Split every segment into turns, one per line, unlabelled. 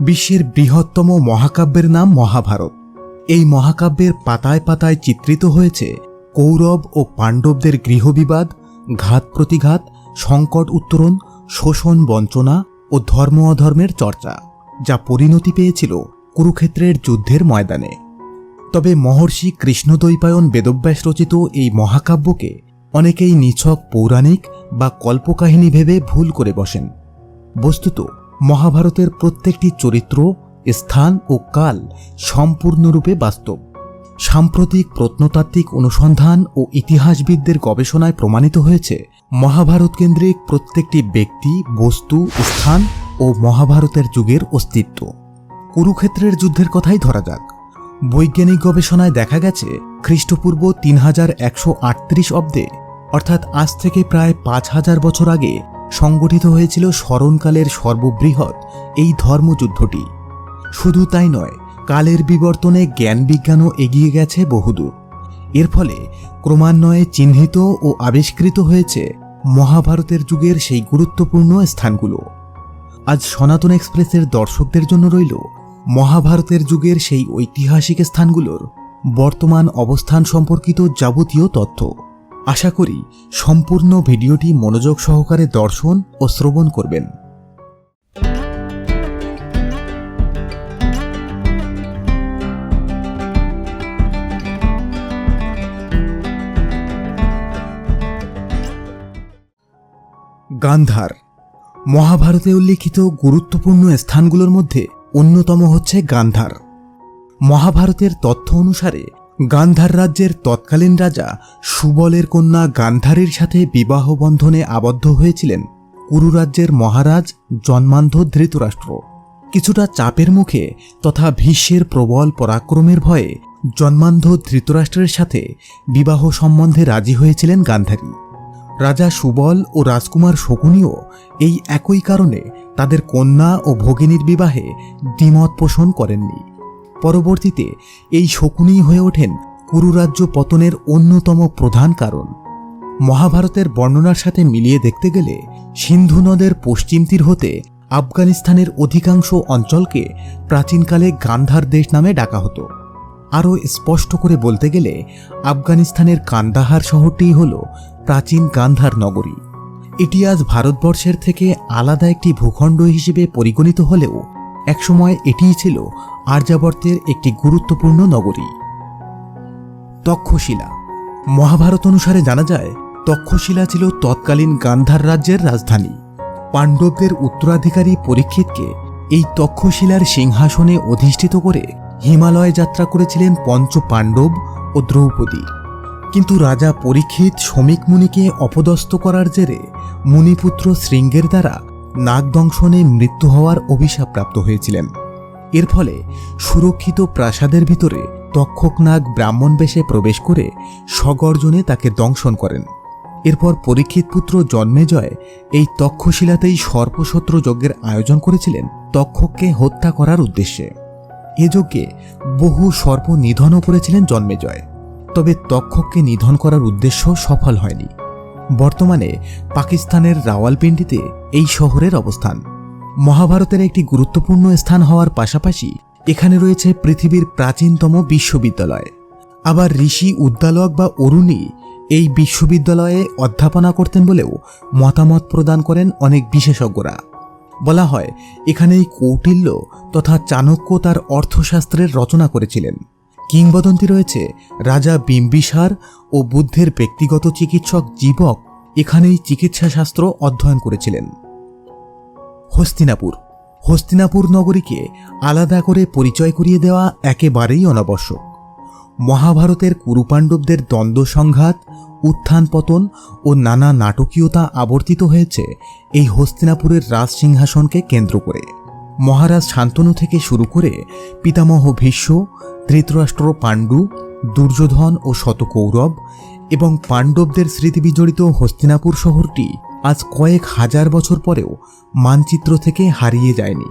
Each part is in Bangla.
বিশ্বের বৃহত্তম মহাকাব্যের নাম মহাভারত। এই মহাকাব্যের পাতায় পাতায় চিত্রিত হয়েছে কৌরব ও পাণ্ডবদের গৃহবিবাদ, ঘাত প্রতিঘাত, সংকট উত্তরণ, শোষণ বঞ্চনা ও ধর্ম অধর্মের চর্চা, যা পরিণতি পেয়েছিল কুরুক্ষেত্রের যুদ্ধের ময়দানে। তবে মহর্ষি কৃষ্ণদ্বৈপায়ন বেদব্যাস রচিত এই মহাকাব্যকে অনেকেই নিছক পৌরাণিক বা কল্পকাহিনী ভেবে ভুল করে বসেন। বস্তুত মহাভারতের প্রত্যেকটি চরিত্র, স্থান ও কাল সম্পূর্ণরূপে বাস্তব। সাম্প্রতিক প্রত্নতাত্ত্বিক অনুসন্ধান ও ইতিহাসবিদদের গবেষণায় প্রমাণিত হয়েছে, মহাভারত কেন্দ্রিক প্রত্যেকটি ব্যক্তি, বস্তু স্থান ও মহাভারতের যুগের অস্তিত্ব। কুরুক্ষেত্রের যুদ্ধের কথাই ধরা যাক। বৈজ্ঞানিক গবেষণায় দেখা গেছে, খ্রিস্টপূর্ব তিন হাজার একশো আটত্রিশ অব্দে, অর্থাৎ আজ থেকে প্রায় পাঁচ হাজার বছর আগে সংগঠিত হয়েছিল স্মরণকালের সর্ববৃহৎ এই ধর্মযুদ্ধটি। শুধু তাই নয়, কালের বিবর্তনে জ্ঞান বিজ্ঞানও এগিয়ে গেছে বহুদূর। এর ফলে ক্রমান্বয়ে চিহ্নিত ও আবিষ্কৃত হয়েছে মহাভারতের যুগের সেই গুরুত্বপূর্ণ স্থানগুলো। আজ সনাতন এক্সপ্রেসের দর্শকদের জন্য রইল মহাভারতের যুগের সেই ঐতিহাসিক স্থানগুলোর বর্তমান অবস্থান সম্পর্কিত যাবতীয় তথ্য। আশা করি সম্পূর্ণ ভিডিওটি মনোযোগ সহকারে দর্শন ও শ্রবণ করবেন। গান্ধার মহাভারতে উল্লিখিত গুরুত্বপূর্ণ স্থানগুলোর মধ্যে অন্যতম হচ্ছে গান্ধার। মহাভারতের তথ্য অনুসারে গান্ধার রাজ্যের তৎকালীন রাজা সুবলের কন্যা গান্ধারীর সাথে বিবাহ বন্ধনে আবদ্ধ হয়েছিলেন কুরু রাজ্যের মহারাজ জন্মান্ধ ধৃতরাষ্ট্র। কিছুটা চাপের মুখে তথা ভীষ্মের প্রবল পরাক্রমের ভয়ে জন্মান্ধ ধৃতরাষ্ট্রের সাথে বিবাহ সম্বন্ধে রাজি হয়েছিলেন গান্ধারী। রাজা সুবল ও রাজকুমার শকুনিও এই একই কারণে তাদের কন্যা ও ভগিনীর বিবাহে দ্বিমত পোষণ করেননি। পরবর্তীতে এই শকুনি হয়ে ওঠেন কুরুরাজ্য পতনের অন্যতম প্রধান কারণ। মহাভারতের বর্ণনার সাথে মিলিয়ে দেখতে গেলে সিন্ধু নদের পশ্চিম তীর হতে আফগানিস্তানের অধিকাংশ অঞ্চলকে প্রাচীনকালে গান্ধার দেশ নামে ডাকা হতো। আরও স্পষ্ট করে বলতে গেলে আফগানিস্তানের কান্দাহার শহরটিই হল প্রাচীন গান্ধার নগরী। এটি আজ ভারতবর্ষের থেকে আলাদা একটি ভূখণ্ড হিসেবে পরিগণিত হলেও একসময় এটিই ছিল আর্যাবর্তের একটি গুরুত্বপূর্ণ নগরী। তক্ষশিলা। মহাভারত অনুসারে জানা যায়, তক্ষশিলা ছিল তৎকালীন গান্ধার রাজ্যের রাজধানী। পাণ্ডবদের উত্তরাধিকারী পরীক্ষিতকে এই তক্ষশিলার সিংহাসনে অধিষ্ঠিত করে হিমালয় যাত্রা করেছিলেন পঞ্চ পাণ্ডব ও দ্রৌপদী। কিন্তু রাজা পরীক্ষিত শ্রমিক মুনিকে অপদস্থ করার জেরে মুনিপুত্র শৃঙ্গের দ্বারা নাগদংশনে মৃত্যু হওয়ার অভিশাপ প্রাপ্ত হয়েছিলেন। এর ফলে সুরক্ষিত প্রাসাদের ভিতরে তক্ষক নাগ ব্রাহ্মণ বেশে প্রবেশ করে স্বগর্জনে তাকে দংশন করেন। এরপর পরীক্ষিত পুত্র জন্মেজয় এই তক্ষশিলাতেই সর্পশত্রু যজ্ঞের আয়োজন করেছিলেন তক্ষককে হত্যা করার উদ্দেশ্যে। এ যজ্ঞে বহু সর্প নিধনও করেছিলেন জন্মেজয় তবে তক্ষককে নিধন করার উদ্দেশ্য সফল হয়নি। বর্তমানে পাকিস্তানের রাওয়ালপিন্ডিতে এই শহরের অবস্থান। মহাভারতের একটি গুরুত্বপূর্ণ স্থান হওয়ার পাশাপাশি এখানে রয়েছে পৃথিবীর প্রাচীনতম বিশ্ববিদ্যালয়। আবার ঋষি উদ্দালক বা অরুণী এই বিশ্ববিদ্যালয়ে অধ্যাপনা করতেন বলেও মতামত প্রদান করেন অনেক বিশেষজ্ঞরা। বলা হয়, এখানেই কৌটিল্য তথা চাণক্য তার অর্থশাস্ত্রের রচনা করেছিলেন। কিংবদন্তি রয়েছে রাজা বিম্বিসার ও বুদ্ধের ব্যক্তিগত চিকিৎসক জীবক। এখানেই চিকিৎসাশাস্ত্র অধ্যয়ন করেছিলেন। হস্তিনাপুর। হস্তিনাপুর নগরীকে আলাদা করে পরিচয় করিয়ে দেওয়া একেবারেই অনাবশ্যক। মহাভারতের কুরুপাণ্ডবদের দ্বন্দ্ব সংঘাত, উত্থান পতন ও নানা নাটকীয়তা আবর্তিত হয়েছে এই হস্তিনাপুরের রাজ সিংহাসনকে কেন্দ্র করে। মহারাজ শান্তনু থেকে শুরু করে পিতামহ ভীষ্ম ধৃতরাষ্ট্র পাণ্ডু, দুর্যোধন ও শতকৌরব এবং পাণ্ডবদের স্মৃতিবিজড়িত হস্তিনাপুর শহরটি আজ কয়েক হাজার বছর পরেও মানচিত্র থেকে হারিয়ে যায়নি।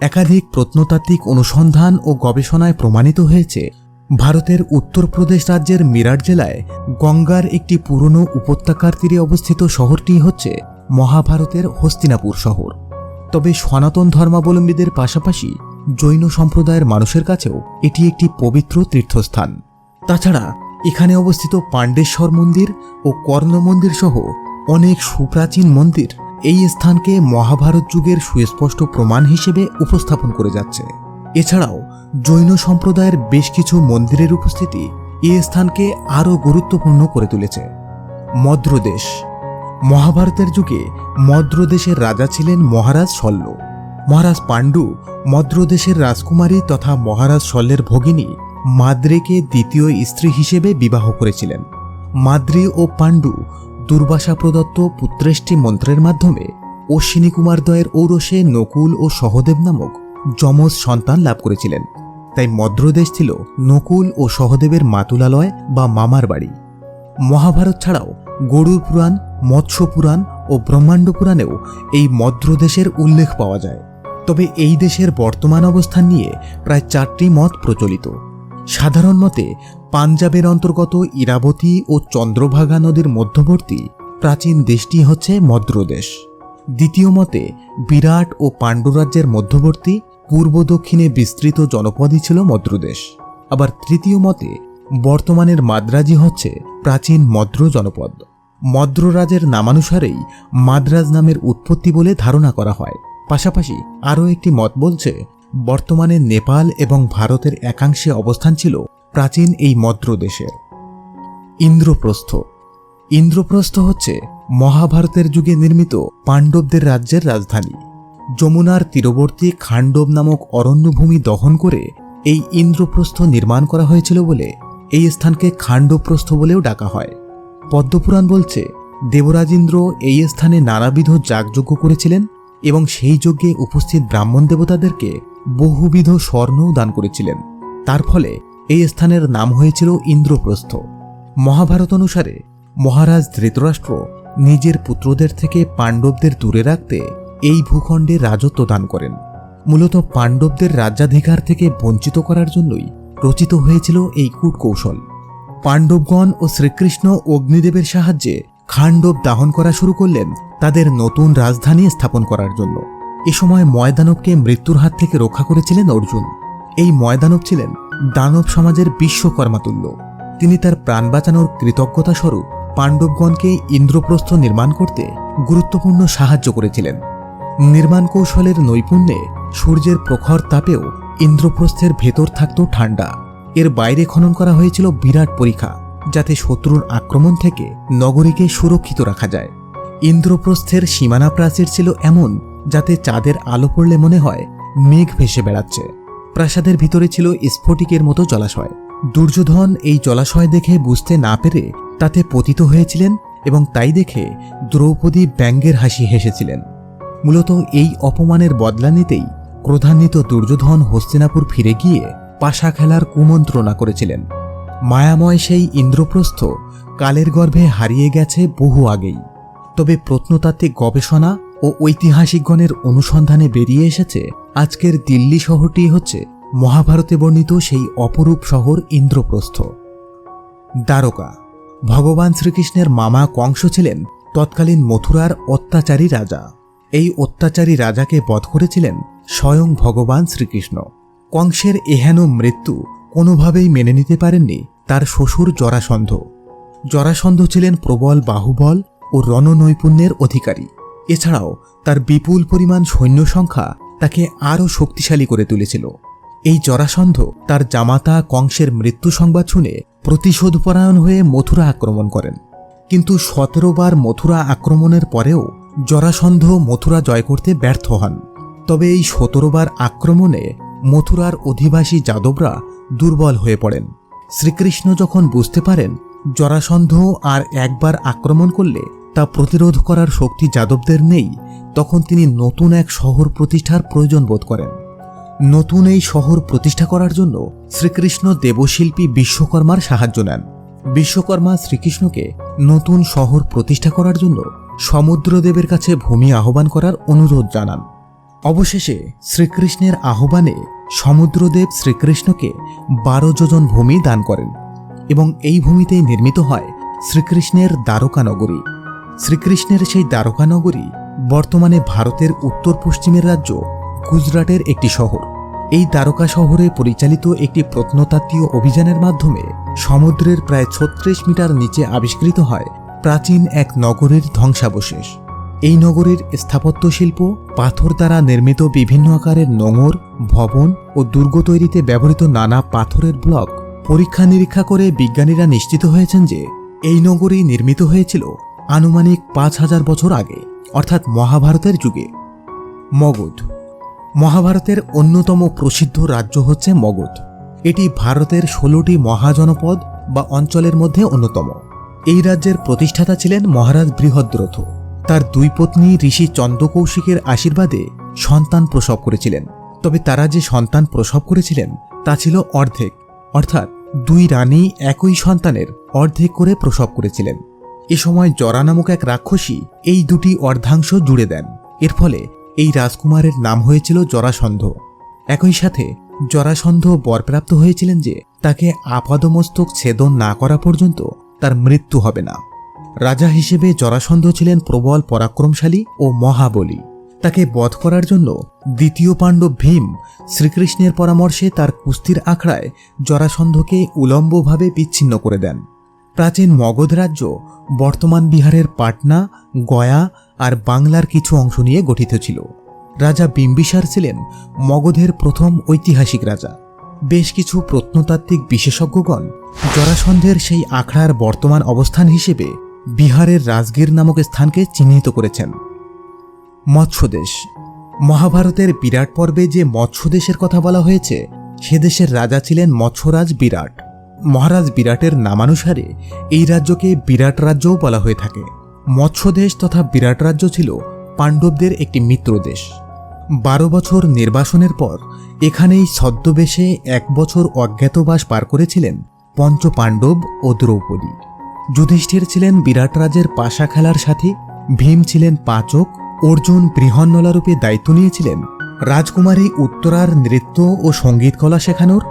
একাধিক প্রত্নতাত্ত্বিক অনুসন্ধান ও গবেষণায় প্রমাণিত হয়েছে, ভারতের উত্তরপ্রদেশ রাজ্যের মিরাট জেলায় গঙ্গার একটি পুরনো উপত্যকার তীরে অবস্থিত শহরটি হচ্ছে মহাভারতের হস্তিনাপুর শহর। তবে সনাতন ধর্মাবলম্বীদের পাশাপাশি জৈন সম্প্রদায়ের মানুষের কাছেও এটি একটি পবিত্র তীর্থস্থান। তাছাড়া এখানে অবস্থিত পাণ্ডেশ্বর মন্দির ও কর্ণ মন্দির সহ অনেক সুপ্রাচীন মন্দির এই স্থানকে মহাভারত যুগের সুস্পষ্ট প্রমাণ হিসেবে উপস্থাপন করে যাচ্ছে। এছাড়াও জৈন সম্প্রদায়ের বেশ কিছু মন্দিরের উপস্থিতি এই স্থানকে আরও গুরুত্বপূর্ণ করে তুলেছে। মদ্রদেশ। মহাভারতের যুগে মদ্রদেশের রাজা ছিলেন মহারাজ শল্য। মহারাজ পাণ্ডু মদ্রদেশের রাজকুমারী তথা মহারাজ শল্যের ভগিনী মাদ্রেকে দ্বিতীয় স্ত্রী হিসেবে বিবাহ করেছিলেন। মাদ্রে ও পাণ্ডু দুর্বাসা প্রদত্ত পুত্রেষ্টি মন্ত্রের মাধ্যমে অশ্বিনী কুমারদ্বয়ের ঔরসে নকুল ও সহদেব নামক যমজ সন্তান লাভ করেছিলেন। তাই মদ্রদেশ ছিল নকুল ও সহদেবের মাতুলালয় বা মামার বাড়ি। মহাভারত ছাড়াও গরুর পুরাণ, মৎস্য পুরাণ ও ব্রহ্মাণ্ড পুরাণেও এই মদ্রদেশের উল্লেখ পাওয়া যায়। তবে এই দেশের বর্তমান অবস্থান নিয়ে প্রায় চারটি মত প্রচলিত। সাধারণ মতে, পাঞ্জাবের অন্তর্গত ইরাবতী ও চন্দ্রভাগা নদীর মধ্যবর্তী প্রাচীন দেশটি হচ্ছে মদ্রদেশ। দ্বিতীয় মতে, বিরাট ও পাণ্ডুরাজ্যের মধ্যবর্তী, পূর্ব দক্ষিণে বিস্তৃত জনপদই ছিল মদ্রদেশ। আবার তৃতীয় মতে, বর্তমানের মাদ্রাজি হচ্ছে প্রাচীন মদ্র জনপদ। মদ্ররাজের নামানুসারেই মাদ্রাজ নামের উৎপত্তি বলে ধারণা করা হয়। পাশাপাশি আরও একটি মত বলছে, বর্তমানে নেপাল এবং ভারতের একাংশে অবস্থান ছিল প্রাচীন এই মদ্র দেশের। ইন্দ্রপ্রস্থ। ইন্দ্রপ্রস্থ হচ্ছে মহাভারতের যুগে নির্মিত পাণ্ডবদের রাজ্যের রাজধানী। যমুনার তীরবর্তী খাণ্ডব নামক অরণ্যভূমি দহন করে এই ইন্দ্রপ্রস্থ নির্মাণ করা হয়েছিল বলে এই স্থানকে খাণ্ডপ্রস্থ বলেও ডাকা হয়। পদ্মপুরাণ বলছে, দেবরাজেন্দ্র এই স্থানে নানাবিধ যাগযজ্ঞ করেছিলেন এবং সেই যজ্ঞে উপস্থিত ব্রাহ্মণ দেবতাদেরকে বহুবিধ স্বর্ণও দান করেছিলেন। তার ফলে এই স্থানের নাম হয়েছিল ইন্দ্রপ্রস্থ। মহাভারত অনুসারে মহারাজ ধৃতরাষ্ট্র নিজের পুত্রদের থেকে পাণ্ডবদের দূরে রাখতে এই ভূখণ্ডে রাজত্ব দান করেন। মূলত পাণ্ডবদের রাজ্যাধিকার থেকে বঞ্চিত করার জন্যই রচিত হয়েছিল এই কূটকৌশল। পাণ্ডবগণ ও শ্রীকৃষ্ণ অগ্নিদেবের সাহায্যে খাণ্ডব দাহন করা শুরু করলেন তাদের নতুন রাজধানী স্থাপন করার জন্য। এ সময় ময়দানবকে মৃত্যুর হাত থেকে রক্ষা করেছিলেন অর্জুন। এই ময়দানব ছিলেন দানব সমাজের বিশ্বকর্মাতুল্য। তিনি তার প্রাণ বাঁচানোর কৃতজ্ঞতা স্বরূপ পাণ্ডবগণকে ইন্দ্রপ্রস্থ নির্মাণ করতে গুরুত্বপূর্ণ সাহায্য করেছিলেন। নির্মাণ কৌশলের নৈপুণ্যে সূর্যের প্রখর তাপেও ইন্দ্রপ্রস্থের ভেতর থাকত ঠান্ডা এর বাইরে খনন করা হয়েছিল বিরাট পরীক্ষা। যাতে শত্রুর আক্রমণ থেকে নগরীকে সুরক্ষিত রাখা যায়। ইন্দ্রপ্রস্থের সীমানা প্রাচীর ছিল এমন, যাতে চাঁদের আলো পড়লে মনে হয় মেঘ ভেসে বেড়াচ্ছে। প্রাসাদের ভিতরে ছিল স্ফটিকের মতো জলাশয়। দুর্যোধন এই জলাশয় দেখে বুঝতে না পেরে তাতে পতিত হয়েছিলেন এবং তাই দেখে দ্রৌপদী ব্যঙ্গের হাসি হেসেছিলেন। মূলত এই অপমানের বদলা নিতেই ক্রোধান্বিত দুর্যোধন হস্তিনাপুর ফিরে গিয়ে পাশা খেলার কুমন্ত্রণা করেছিলেন। মায়াময় সেই ইন্দ্রপ্রস্থ কালের গর্ভে হারিয়ে গেছে বহু আগেই। তবে প্রত্নতাত্ত্বিক গবেষণা ও ঐতিহাসিকগণের অনুসন্ধানে বেরিয়ে এসেছে আজকের দিল্লি শহরটি হচ্ছে মহাভারতে বর্ণিত সেই অপরূপ শহর ইন্দ্রপ্রস্থ। দ্বারকা। ভগবান শ্রীকৃষ্ণের মামা কংস ছিলেন তৎকালীন মথুরার অত্যাচারী রাজা। এই অত্যাচারী রাজাকে বধ করেছিলেন স্বয়ং ভগবান শ্রীকৃষ্ণ। কংসের এহেন মৃত্যু কোনোভাবেই মেনে নিতে পারেননি তার শ্বশুর জরাসন্ধ। জরাসন্ধ ছিলেন প্রবল বাহুবল ও রণনৈপুণ্যের অধিকারী। এছাড়াও তার বিপুল পরিমাণ সৈন্য সংখ্যা তাকে আরও শক্তিশালী করে তুলেছিল। এই জরাসন্ধ তার জামাতা কংসের মৃত্যু সংবাদ শুনে প্রতিশোধপরায়ণ হয়ে মথুরা আক্রমণ করেন। কিন্তু সতেরো বার মথুরা আক্রমণের পরেও জরাসন্ধ মথুরা জয় করতে ব্যর্থ হন। তবে এই সতেরো বার আক্রমণে মথুরার অধিবাসী যাদবরা দুর্বল হয়ে পড়েন। শ্রীকৃষ্ণ যখন বুঝতে পারেন জরাসন্ধ আর একবার আক্রমণ করলে তা প্রতিরোধ করার শক্তি যাদবদের নেই, তখন তিনি নতুন এক শহর প্রতিষ্ঠার প্রয়োজন বোধ করেন। নতুন এই শহর প্রতিষ্ঠা করার জন্য শ্রীকৃষ্ণ দেবশিল্পী বিশ্বকর্মার সাহায্য নেন। বিশ্বকর্মা শ্রীকৃষ্ণকে নতুন শহর প্রতিষ্ঠা করার জন্য সমুদ্রদেবের কাছে ভূমি আহ্বান করার অনুরোধ জানান। অবশেষে শ্রীকৃষ্ণের আহ্বানে সমুদ্রদেব শ্রীকৃষ্ণকে বারো যোজন ভূমি দান করেন এবং এই ভূমিতেই নির্মিত হয় শ্রীকৃষ্ণের দ্বারকানগরী শ্রীকৃষ্ণের সেই দ্বারকানগরী বর্তমানে ভারতের উত্তর পশ্চিমের রাজ্য গুজরাটের একটি শহর। এই দ্বারকা শহরে পরিচালিত একটি প্রত্নতাত্ত্বীয় অভিযানের মাধ্যমে সমুদ্রের প্রায় ছত্রিশ মিটার নিচে আবিষ্কৃত হয় প্রাচীন এক নগরের ধ্বংসাবশেষ। এই নগরের স্থাপত্য শিল্প পাথর দ্বারা নির্মিত বিভিন্ন আকারের নোঙর, ভবন ও দুর্গ তৈরিতে ব্যবহৃত নানা পাথরের ব্লক পরীক্ষা নিরীক্ষা করে বিজ্ঞানীরা নিশ্চিত হয়েছেন যে এই নগরী নির্মিত হয়েছিল আনুমানিক পাঁচ হাজার বছর আগে, অর্থাৎ মহাভারতের যুগে। মগধ। মহাভারতের অন্যতম প্রসিদ্ধ রাজ্য হচ্ছে মগধ। এটি ভারতের ষোলোটি মহাজনপদ বা অঞ্চলের মধ্যে অন্যতম। এই রাজ্যের প্রতিষ্ঠাতা ছিলেন মহারাজ বৃহদ্রথ। তার দুই পত্নী ঋষি চন্দ্রকৌশিকের আশীর্বাদে সন্তান প্রসব করেছিলেন। তবে তারা যে সন্তান প্রসব করেছিলেন, তা ছিল অর্ধেক। অর্থাৎ দুই রানী একই সন্তানের অর্ধেক করে প্রসব করেছিলেন। এ সময় জরা নামক এক রাক্ষসী এই দুটি অর্ধাংশ জুড়ে দেন। এর ফলে এই রাজকুমারের নাম হয়েছিল জরাসন্ধ। একই সাথে জরাসন্ধ বরপ্রাপ্ত হয়েছিলেন যে, তাকে আপাদমস্তক ছেদন না করা পর্যন্ত তার মৃত্যু হবে না। রাজা হিসেবে জরাসন্ধ ছিলেন প্রবল পরাক্রমশালী ও মহাবলী। তাকে বধ করার জন্য দ্বিতীয় পাণ্ডব ভীম শ্রীকৃষ্ণের পরামর্শে তার কুস্তির আখড়ায় জরাসন্ধকে উলম্বভাবে বিচ্ছিন্ন করে দেন। প্রাচীন মগধ রাজ্য, বর্তমান বিহারের পাটনা, গয়া আর বাংলার কিছু অংশ নিয়ে গঠিত ছিল। রাজা বিম্বিসার ছিলেন মগধের প্রথম ঐতিহাসিক রাজা। বেশ কিছু প্রত্নতাত্ত্বিক বিশেষজ্ঞগণ জরাসন্ধের সেই আখড়ার বর্তমান অবস্থান হিসেবে বিহারের রাজগীর নামক স্থানকে চিহ্নিত করেছেন। মৎস্যদেশ। মহাভারতের বিরাট পর্বে যে মৎস্যদেশের কথা বলা হয়েছে, সে দেশের রাজা ছিলেন মৎস্যরাজ বিরাট। মহারাজ বিরাটের নামানুসারে এই রাজ্যকে বিরাট রাজ্যও বলা হয়ে থাকে। মৎস্যদেশ তথা বিরাট রাজ্য ছিল পাণ্ডবদের একটি মিত্র দেশ। বারো বছর নির্বাসনের পর এখানেই ছদ্মবেশে এক বছর অজ্ঞাতবাস পার করেছিলেন পঞ্চ পাণ্ডব ও দ্রৌপদী। যুধিষ্ঠির ছিলেন বিরাট রাজের পাশা খেলার সাথী, ভীম ছিলেন পাচক, অর্জুন বৃহন্নলারূপে দায়িত্ব নিয়েছিলেন। রাজকুমারী উত্তরার নৃত্য ও সংগীত কলা শেখানোর,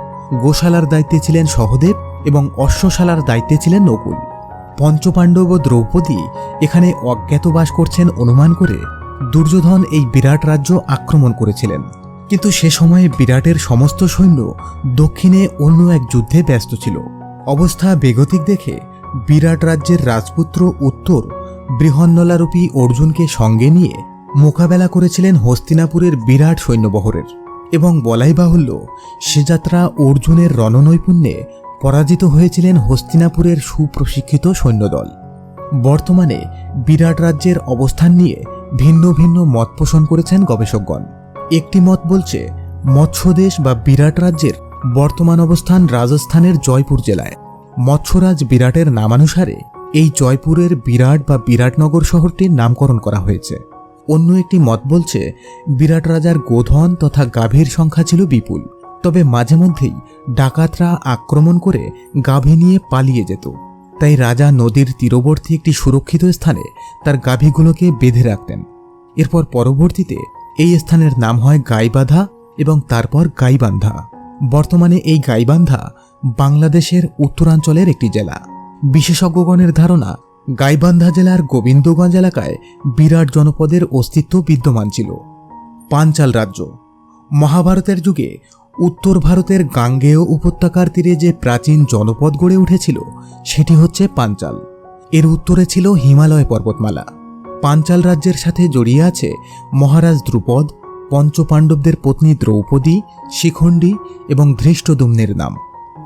গোশালার দায়িত্বে ছিলেন সহদেব এবং অশ্বশালার দায়িত্বে ছিলেন নকুল। পঞ্চপাণ্ডব ও দ্রৌপদী এখানে অজ্ঞাতবাস করছেন অনুমান করে দুর্যোধন এই বিরাট রাজ্য আক্রমণ করেছিলেন। কিন্তু সে সময়ে বিরাটের সমস্ত সৈন্য দক্ষিণে অন্য এক যুদ্ধে ব্যস্ত ছিল। অবস্থা বেগতিক দেখে বিরাট রাজ্যের রাজপুত্র উত্তর বৃহন্নলারূপী অর্জুনকে সঙ্গে নিয়ে মোকাবেলা করেছিলেন হস্তিনাপুরের বিরাট সৈন্যবহরের এবং বলাই বাহুল্য সে যাত্রা অর্জুনের রণনৈপুণ্যে পরাজিত হয়েছিলেন হস্তিনাপুরের সুপ্রশিক্ষিত সৈন্যদল। বর্তমানে বিরাট রাজ্যের অবস্থান নিয়ে ভিন্ন ভিন্ন মত পোষণ করেছেন গবেষকগণ। একটি মত বলছে, মৎস্যদেশ বা বিরাট রাজ্যের বর্তমান অবস্থান রাজস্থানের জয়পুর জেলায়। মৎস্যরাজ বিরাটের নামানুসারে এই জয়পুরের বিরাট বা বিরাটনগর শহরটির নামকরণ করা হয়েছে। অন্য একটি মত বলছে, বিরাট রাজার গোধন তথা গাভীর সংখ্যা ছিল বিপুল, তবে মাঝে মধ্যেই ডাকাতরা আক্রমণ করে গাভী নিয়ে পালিয়ে যেত। তাই রাজা নদীর তীরবর্তী একটি সুরক্ষিত স্থানে তার গাভীগুলোকে বেঁধে রাখতেন। এরপর পরবর্তীতে এই স্থানের নাম হয় গাইবাধা এবং তারপর গাইবান্ধা। বর্তমানে এই গাইবান্ধা বাংলাদেশের উত্তরাঞ্চলের একটি জেলা। বিশেষজ্ঞগণের ধারণা, গাইবান্ধা জেলার গোবিন্দগঞ্জ এলাকায় বিরাট জনপদের অস্তিত্ব বিদ্যমান ছিল। পাঞ্চাল রাজ্য, মহাভারতের যুগে উত্তর ভারতের গাঙ্গেয় উপত্যকার তীরে যে প্রাচীন জনপদ গড়ে উঠেছিল, সেটি হচ্ছে পাঞ্চাল। এর উত্তরে ছিল হিমালয় পর্বতমালা। পাঞ্চাল রাজ্যের সাথে জড়িয়ে আছে মহারাজ দ্রুপদ, পঞ্চপাণ্ডবদের পত্নী দ্রৌপদী, শিখণ্ডী এবং ধৃষ্টদুম্নের নাম।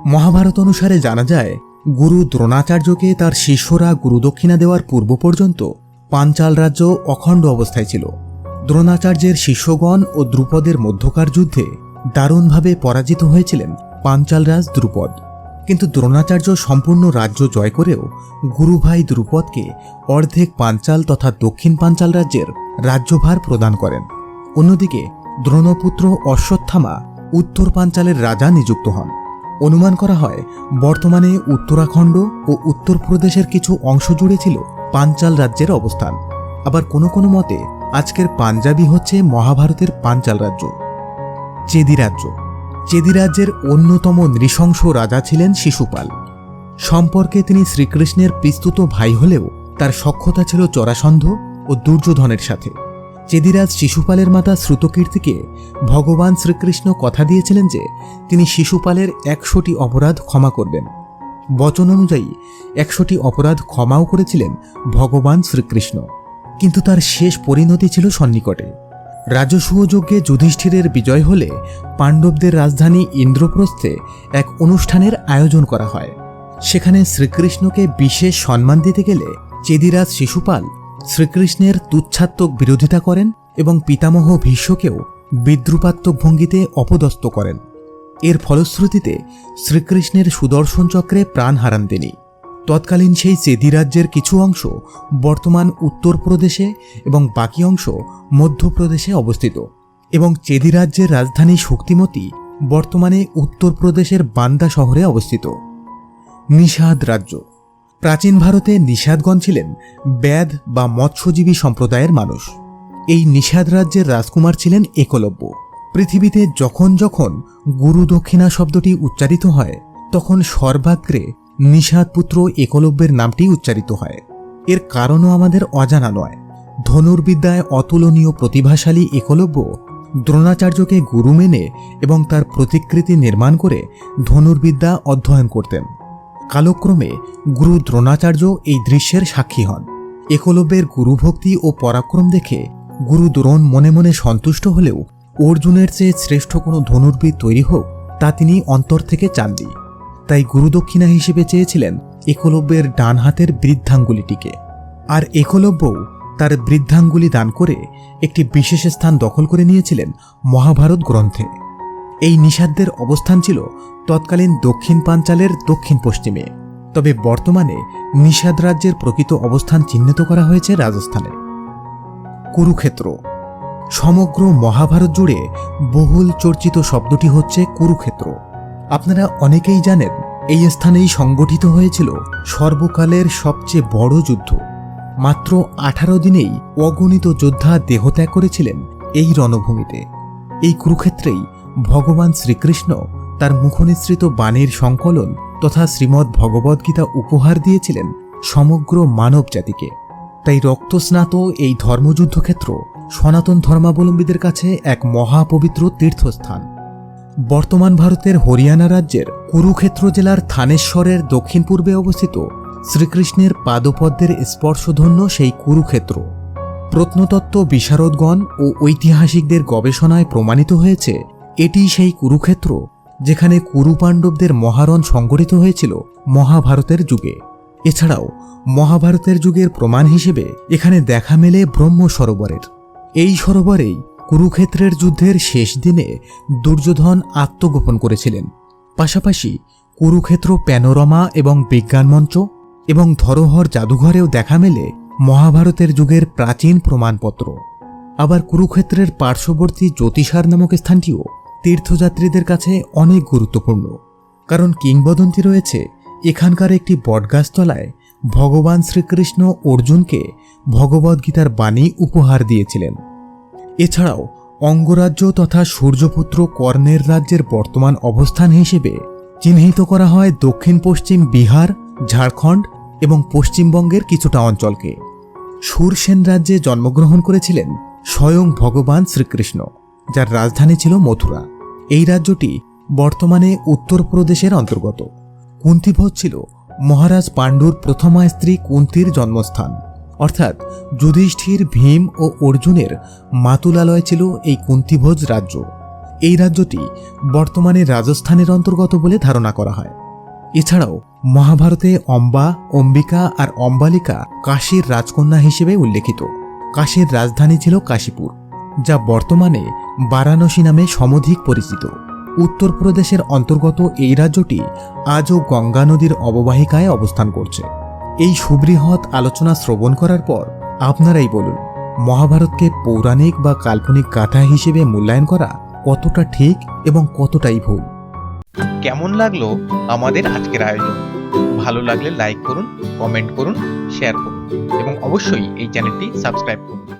মহাভারত অনুসারে জানা যায়, গুরু দ্রোণাচার্যকে তার শিষ্যরা গুরুদক্ষিণা দেওয়ার পূর্ব পর্যন্ত পাঞ্চাল রাজ্য অখণ্ড অবস্থায় ছিল। দ্রোণাচার্যের শিষ্যগণ ও দ্রুপদের মধ্যকার যুদ্ধে দারুণভাবে পরাজিত হয়েছিলেন পাঞ্চালরাজ দ্রুপদ। কিন্তু দ্রোণাচার্য সম্পূর্ণ রাজ্য জয় করেও গুরুভাই দ্রুপদকে অর্ধেক পাঞ্চাল তথা দক্ষিণ পাঞ্চাল রাজ্যের রাজ্যভার প্রদান করেন। অন্যদিকে দ্রোণপুত্র অশ্বত্থামা উত্তর পাঞ্চালের রাজা নিযুক্ত হন। অনুমান করা হয়, বর্তমানে উত্তরাখণ্ড ও উত্তরপ্রদেশের কিছু অংশ জুড়ে ছিল পাঞ্চাল রাজ্যের অবস্থান। আবার কোনো কোনো মতে, আজকের পাঞ্জাবি হচ্ছে মহাভারতের পাঞ্চাল রাজ্য। চেদি রাজ্য। চেদি রাজ্যের অন্যতম নৃশংস রাজা ছিলেন শিশুপাল। সম্পর্কে তিনি শ্রীকৃষ্ণের পিস্তুত ভাই হলেও তার সক্ষতা ছিল চরাসন্ধ ও দুর্যোধনের সাথে। চেদিরাজ শিশুপালের মাতা শ্রুতকীর্তিকে ভগবান শ্রীকৃষ্ণ কথা দিয়েছিলেন যে তিনি শিশুপালের একশোটি অপরাধ ক্ষমা করবেন। বচন অনুযায়ী, একশোটি অপরাধ ক্ষমাও করেছিলেন ভগবান শ্রীকৃষ্ণ। কিন্তু তার শেষ পরিণতি ছিল সন্নিকটে। রাজসূয় যজ্ঞে যুধিষ্ঠিরের বিজয় হলে পাণ্ডবদের রাজধানী ইন্দ্রপ্রস্থে এক অনুষ্ঠানের আয়োজন করা হয়। সেখানে শ্রীকৃষ্ণকে বিশেষ সম্মান দিতে গেলে চেদিরাজ শিশুপাল শ্রীকৃষ্ণের তুচ্ছাত্মক বিরোধিতা করেন এবং পিতামহ ভীষ্মকেও বিদ্রুপাত্মক ভঙ্গিতে অপদস্থ করেন। এর ফলশ্রুতিতে শ্রীকৃষ্ণের সুদর্শন চক্রে প্রাণ হারান তিনি। তৎকালীন সেই চেদি রাজ্যের কিছু অংশ বর্তমান উত্তরপ্রদেশে এবং বাকি অংশ মধ্যপ্রদেশে অবস্থিত এবং চেদি রাজ্যের রাজধানী শক্তিমতী বর্তমানে উত্তরপ্রদেশের বান্দা শহরে অবস্থিত। নিষাদ রাজ্য প্রাচীন ভারতে নিষাদগণ ছিলেন ব্যাধ বা মৎস্যজীবী সম্প্রদায়ের মানুষ। এই নিষাদ রাজ্যের রাজকুমার ছিলেন একলব্য। পৃথিবীতে যখন যখন গুরু দক্ষিণা শব্দটি উচ্চারিত হয়, তখন সর্বাগ্রে নিষাদ পুত্র একলব্যের নামটি উচ্চারিত হয়। এর কারণও আমাদের অজানা নয়। ধনুর্বিদ্যায় অতুলনীয় প্রতিভাশালী একলব্য দ্রোণাচার্যকে গুরু মেনে এবং তার প্রতিকৃতি নির্মাণ করে ধনুর্বিদ্যা অধ্যয়ন করতেন। কালক্রমে গুরু দ্রোণাচার্য এই দৃশ্যের সাক্ষী হন। একলব্যের গুরুভক্তি ও পরাক্রম দেখে গুরু দ্রোণ মনে মনে সন্তুষ্ট হলেও অর্জুনের চেয়ে শ্রেষ্ঠ কোনো ধনুর্বিদ তৈরি হোক তা তিনি অন্তর থেকে চাননি। তাই গুরুদক্ষিণা হিসেবে চেয়েছিলেন একলব্যের ডান হাতের বৃদ্ধাঙ্গুলিটিকে। আর একলব্যও তার বৃদ্ধাঙ্গুলি দান করে একটি বিশেষ স্থান দখল করে নিয়েছিলেন মহাভারত গ্রন্থে। এই নিষাদদের অবস্থান ছিল তৎকালীন দক্ষিণ পাঞ্চালের দক্ষিণ পশ্চিমে। তবে বর্তমানে নিষাদ রাজ্যের প্রকৃত অবস্থান চিহ্নিত করা হয়েছে রাজস্থানে। কুরুক্ষেত্র। সমগ্র মহাভারত জুড়ে বহুল চর্চিত শব্দটি হচ্ছে কুরুক্ষেত্র। আপনারা অনেকেই জানেন, এই স্থানেই সংগঠিত হয়েছিল সর্বকালের সবচেয়ে বড় যুদ্ধ। মাত্র আঠারো দিনেই অগণিত যোদ্ধা দেহত্যাগ করেছিলেন এই রণভূমিতে। এই কুরুক্ষেত্রেই ভগবান শ্রীকৃষ্ণ তার মুখনিসৃত বাণীর সংকলন তথা শ্রীমদ্ ভগবদ্গীতা উপহার দিয়েছিলেন সমগ্র মানব জাতিকে। তাই রক্তস্নাত এই ধর্মযুদ্ধক্ষেত্র সনাতন ধর্মাবলম্বীদের কাছে এক মহাপবিত্র তীর্থস্থান। বর্তমান ভারতের হরিয়ানা রাজ্যের কুরুক্ষেত্র জেলার থানেশ্বরের দক্ষিণ পূর্বে অবস্থিত শ্রীকৃষ্ণের পাদপদ্মের স্পর্শধন্য সেই কুরুক্ষেত্র। প্রত্নতত্ত্ব, বিশারদগণ ও ঐতিহাসিকদের গবেষণায় প্রমাণিত হয়েছে এটি সেই কুরুক্ষেত্র যেখানে কুরুপাণ্ডবদের মহারণ সংগঠিত হয়েছিল মহাভারতের যুগে। এছাড়াও, মহাভারতের যুগের প্রমাণ হিসেবে এখানে দেখা মেলে ব্রহ্ম সরোবরের। এই সরোবরেই কুরুক্ষেত্রের যুদ্ধের শেষ দিনে দুর্যোধন আত্মগোপন করেছিলেন। পাশাপাশি কুরুক্ষেত্র প্যানোরমা এবং বিজ্ঞান মঞ্চ এবং ধরোহর জাদুঘরেও দেখা মেলে মহাভারতের যুগের প্রাচীন প্রমাণপত্র। আবার কুরুক্ষেত্রের পার্শ্ববর্তী জ্যোতিষার নামক স্থানটিও তীর্থযাত্রীদের কাছে অনেক গুরুত্বপূর্ণ, কারণ কিংবদন্তি রয়েছে এখানকার একটি বটগাছতলায় ভগবান শ্রীকৃষ্ণ অর্জুনকে ভগবদ্গীতার বাণী উপহার দিয়েছিলেন। এছাড়াও অঙ্গরাজ্য তথা সূর্যপুত্র কর্ণের রাজ্যের বর্তমান অবস্থান হিসেবে চিহ্নিত করা হয় দক্ষিণ পশ্চিম বিহার, ঝাড়খণ্ড এবং পশ্চিমবঙ্গের কিছুটা অঞ্চলকে। সুরসেন রাজ্যে জন্মগ্রহণ করেছিলেন স্বয়ং ভগবান শ্রীকৃষ্ণ। যার রাজধানী ছিল মথুরা। এই রাজ্যটি বর্তমানে উত্তরপ্রদেশের অন্তর্গত। কুন্তিভোজ ছিল মহারাজ পাণ্ডুর প্রথমা স্ত্রী কুন্তির জন্মস্থান। অর্থাৎ যুধিষ্ঠির, ভীম ও অর্জুনের মাতুলালয় ছিল এই কুন্তিভোজ রাজ্য। এই রাজ্যটি বর্তমানে রাজস্থানের অন্তর্গত বলে ধারণা করা হয়। এছাড়াও মহাভারতে অম্বা, অম্বিকা আর অম্বালিকা কাশীর রাজকন্যা হিসেবে উল্লেখিত। কাশীর রাজধানী ছিল কাশীপুর। যা বর্তমানে বারাণসী নামে সমধিক পরিচিত। উত্তরপ্রদেশের অন্তর্গত এই রাজ্যটি আজও গঙ্গা নদীর অববাহিকায় অবস্থান করছে। এই সুবৃহৎ আলোচনা শ্রবণ করার পর আপনারাই বলুন, মহাভারতকে পৌরাণিক বা কাল্পনিক গাথা হিসেবে মূল্যায়ন করা কতটা ঠিক এবং কতটাই ভুল?
কেমন লাগল আমাদের আজকের আয়োজন? ভালো লাগলে লাইক করুন কমেন্ট করুন শেয়ার করুন এবং অবশ্যই এই চ্যানেলটি সাবস্ক্রাইব করুন।